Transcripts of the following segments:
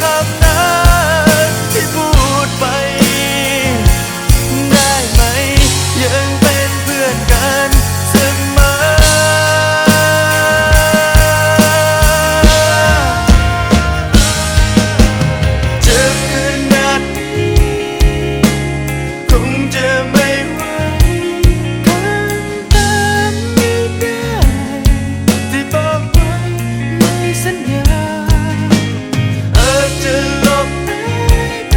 ว จะหลบหายไป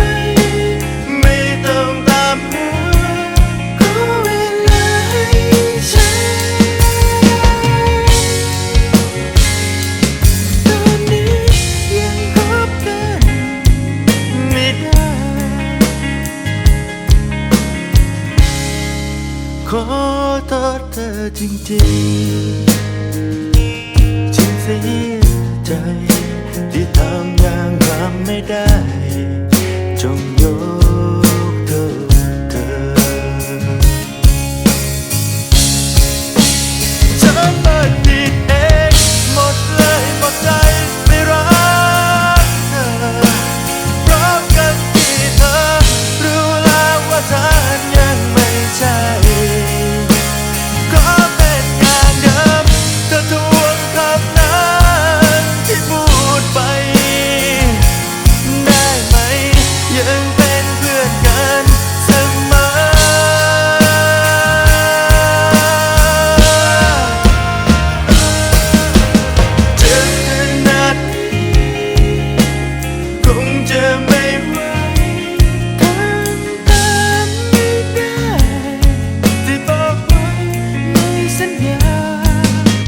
ไม่ต้องตามหาขอเวลาให้ฉันตอนนี้ยังคบกันไม่ได้ ขอโทษเธอจริงๆ ไม่ได้ จง